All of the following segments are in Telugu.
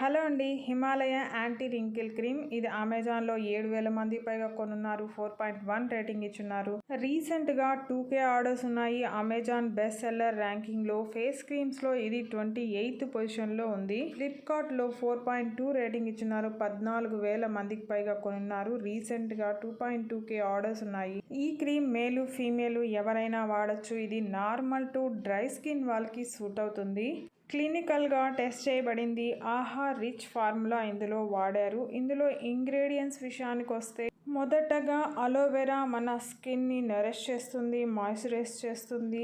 హలో అండి హిమాలయ యాంటీ రింకిల్ క్రీమ్. ఇది అమెజాన్లో ఏడు వేల మంది పైగా కొనున్నారు. ఫోర్ పాయింట్ వన్ రేటింగ్ ఇచ్చున్నారు. రీసెంట్గా టూ కే ఆర్డర్స్ ఉన్నాయి. అమెజాన్ బెస్ట్ సెల్లర్ ర్యాంకింగ్లో ఫేస్ క్రీమ్స్లో ఇది ట్వంటీ ఎయిత్ పొజిషన్లో ఉంది. ఫ్లిప్కార్ట్లో ఫోర్ పాయింట్ టూ రేటింగ్ ఇచ్చున్నారు. పద్నాలుగు వేల మందికి పైగా కొనున్నారు. రీసెంట్గా two point two K orders ఉన్నాయి. ఈ క్రీమ్ మేలు ఫీమేలు ఎవరైనా వాడచ్చు. ఇది నార్మల్ టు డ్రై స్కిన్ వాళ్ళకి సూట్ అవుతుంది. క్లినికల్గా టెస్ట్ చేయబడింది. ఆహా రిచ్ ఫార్ములా ఇందులో వాడారు. ఇందులో ఇంగ్రీడియంట్స్ విషయానికి వస్తే మొదటగా అలోవెరా మన స్కిన్ని నరిష్ చేస్తుంది మాయిశ్చరైజ్ చేస్తుంది.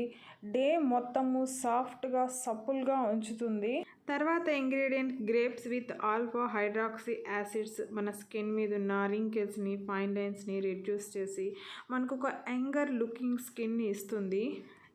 డే మొత్తము సాఫ్ట్గా సప్పుల్గా ఉంచుతుంది. తర్వాత ingredient grapes with alpha hydroxy acids మన స్కిన్ మీద ఉన్న రింకిల్స్ని ఫైన్ లైన్స్ని రిడ్యూస్ చేసి మనకు ఒక యంగర్ లుకింగ్ స్కిన్ని ఇస్తుంది.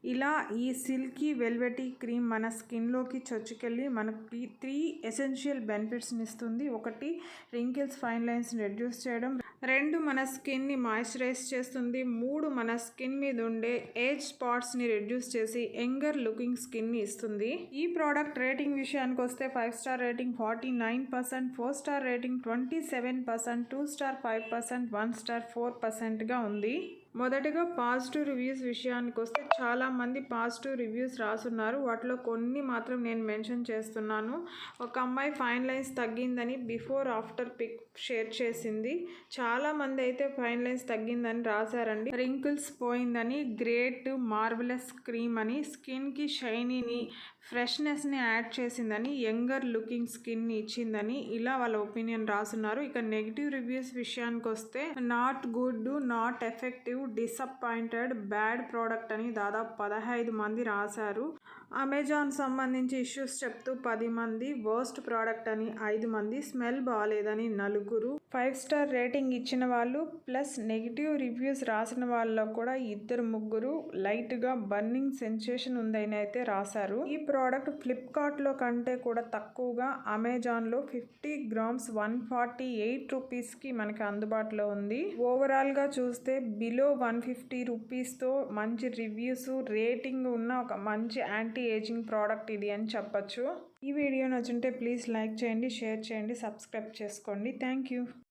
ఇలా ఈ సిల్కీ వెల్వెటీ క్రీమ్ మన స్కిన్లోకి చొచ్చుకెళ్ళి మనకి త్రీ ఎసెన్షియల్ బెనిఫిట్స్ని ఇస్తుంది. ఒకటి రింకిల్స్ ఫైన్ లైన్స్ని రెడ్యూస్ చేయడం. రెండు మన స్కిన్ని మాయిశ్చరైజ్ చేస్తుంది. మూడు మన స్కిన్ మీద ఉండే ఏజ్ స్పాట్స్ని రెడ్యూస్ చేసి యంగర్ లుకింగ్ స్కిన్ని ఇస్తుంది. ఈ ప్రోడక్ట్ రేటింగ్ విషయానికి వస్తే five star rating forty nine percent four star rating twenty seven percent two star five percent one star four పర్సెంట్గా ఉంది. మొదటగా పాజిటివ్ రివ్యూస్ విషయానికి వస్తే చాలామంది పాజిటివ్ రివ్యూస్ రాసున్నారు. వాటిలో కొన్ని మాత్రం నేను మెన్షన్ చేస్తున్నాను. ఒక అమ్మాయి ఫైన్ లైన్స్ తగ్గిందని బిఫోర్ ఆఫ్టర్ పిక్ షేర్ చేసింది. చాలామంది అయితే ఫైన్ లైన్స్ తగ్గిందని రాశారండి. రింకిల్స్ పోయిందని గ్రేట్ మార్వలస్ క్రీమ్ అని స్కిన్కి షైనీని ఫ్రెష్నెస్ని యాడ్ చేసిందని యంగర్ లుకింగ్ స్కిన్ని ఇచ్చిందని ఇలా వాళ్ళ ఒపీనియన్ రాసున్నారు. ఇక నెగిటివ్ రివ్యూస్ విషయానికి వస్తే not good not effective disappointed bad product అని దాదాపు పదహైదు మంది రాశారు. అమెజాన్ సంబంధించి ఇష్యూస్ చెప్తూ పది మంది వర్స్ట్ ప్రోడక్ట్ అని ఐదు మంది స్మెల్ బాగాలేదని నలుగురు. ఫైవ్ స్టార్ రేటింగ్ ఇచ్చిన వాళ్ళు ప్లస్ నెగిటివ్ రివ్యూస్ రాసిన వాళ్ళలో కూడా ఇద్దరు ముగ్గురు లైట్గా బర్నింగ్ సెన్సేషన్ ఉందని అయితే రాశారు. ఈ ప్రోడక్ట్ ఫ్లిప్కార్ట్లో కంటే కూడా తక్కువగా అమెజాన్లో fifty grams one forty eight రూపీస్కి మనకి అందుబాటులో ఉంది. ఓవరాల్గా చూస్తే బిలో వన్ ఫిఫ్టీ రూపీస్తో మంచి రివ్యూస్ రేటింగ్ ఉన్న ఒక మంచి యాంటీ ఏజింగ్ ప్రోడక్ట్ ఇది అని చెప్పొచ్చు. ఈ వీడియో నచ్చుంటే ప్లీజ్ లైక్ చేయండి షేర్ చేయండి సబ్స్క్రైబ్ చేసుకోండి. Thank you